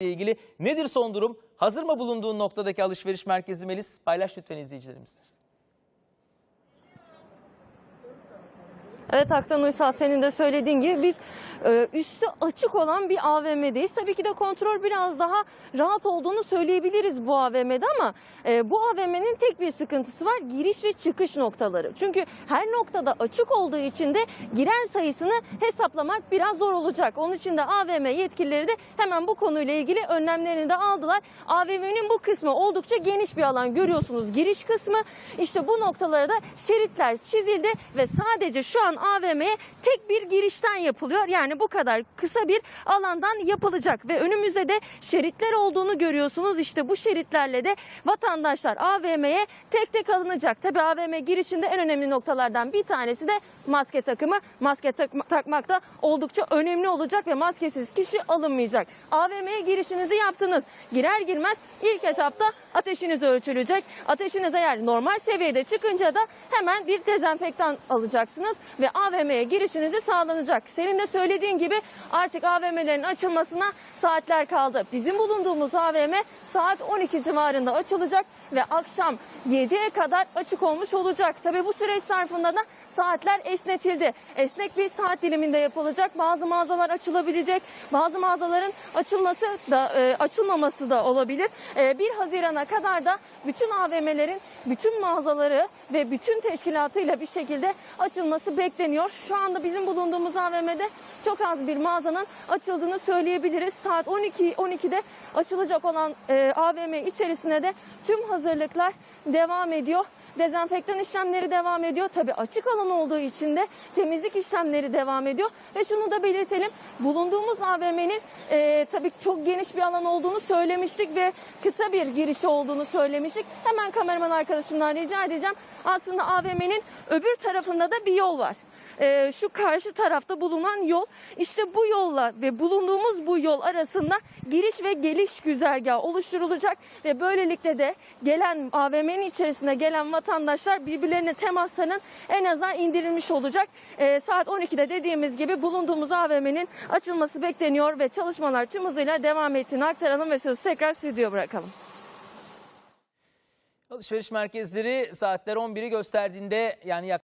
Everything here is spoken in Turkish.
ile ilgili nedir son durum? Hazır mı bulunduğun noktadaki alışveriş merkezi Melis? Paylaş lütfen izleyicilerimizle. Evet Aktan Uysal senin de söylediğin gibi biz e, üstü açık olan bir AVM'deyiz. Tabii ki de kontrol biraz daha rahat olduğunu söyleyebiliriz bu AVM'de ama e, bu AVM'nin tek bir sıkıntısı var giriş ve çıkış noktaları. Çünkü her noktada açık olduğu için de giren sayısını hesaplamak biraz zor olacak. Onun için de AVM yetkilileri de hemen bu konuyla ilgili önlemlerini de aldılar. AVM'nin bu kısmı oldukça geniş bir alan görüyorsunuz giriş kısmı. İşte bu noktalara da şeritler çizildi ve sadece şu an AVM'ye tek bir girişten yapılıyor. Yani bu kadar kısa bir alandan yapılacak ve önümüzde de şeritler olduğunu görüyorsunuz. İşte bu şeritlerle de vatandaşlar AVM'ye tek tek alınacak. Tabii AVM girişinde en önemli noktalardan bir tanesi de maske takımı. Maske tak- takmak da oldukça önemli olacak ve maskesiz kişi alınmayacak. AVM'ye girişinizi yaptınız. Girer girmez ilk etapta ateşiniz ölçülecek. Ateşiniz eğer normal seviyede çıkınca da hemen bir dezenfektan alacaksınız ve AVM'ye girişinizi sağlanacak. Senin de söylediğin gibi artık AVM'lerin açılmasına saatler kaldı. Bizim bulunduğumuz AVM saat 12 civarında açılacak ve akşam 7'ye kadar açık olmuş olacak. Tabii bu süreç zarfında da saatler esnetildi. Esnek bir saat diliminde yapılacak. Bazı mağazalar açılabilecek. Bazı mağazaların açılması da e, açılmaması da olabilir. E, 1 Haziran'a kadar da bütün AVM'lerin bütün mağazaları ve bütün teşkilatıyla bir şekilde açılması bekleniyor. Şu anda bizim bulunduğumuz AVM'de çok az bir mağazanın açıldığını söyleyebiliriz. Saat 12 12'de açılacak olan e, AVM içerisine de tüm hazırlıklar devam ediyor. Dezenfektan işlemleri devam ediyor. Tabii açık alan olduğu için de temizlik işlemleri devam ediyor. Ve şunu da belirtelim. Bulunduğumuz AVM'nin e, tabii çok geniş bir alan olduğunu söylemiştik ve kısa bir girişi olduğunu söylemiştik. Hemen kameraman arkadaşımdan rica edeceğim. Aslında AVM'nin öbür tarafında da bir yol var e, şu karşı tarafta bulunan yol işte bu yolla ve bulunduğumuz bu yol arasında giriş ve geliş güzergahı oluşturulacak ve böylelikle de gelen AVM'nin içerisine gelen vatandaşlar birbirlerine temasların en azından indirilmiş olacak. E, saat 12'de dediğimiz gibi bulunduğumuz AVM'nin açılması bekleniyor ve çalışmalar tüm hızıyla devam ettiğini aktaralım ve sözü tekrar stüdyoya bırakalım. Alışveriş merkezleri saatler 11'i gösterdiğinde yani yaklaşık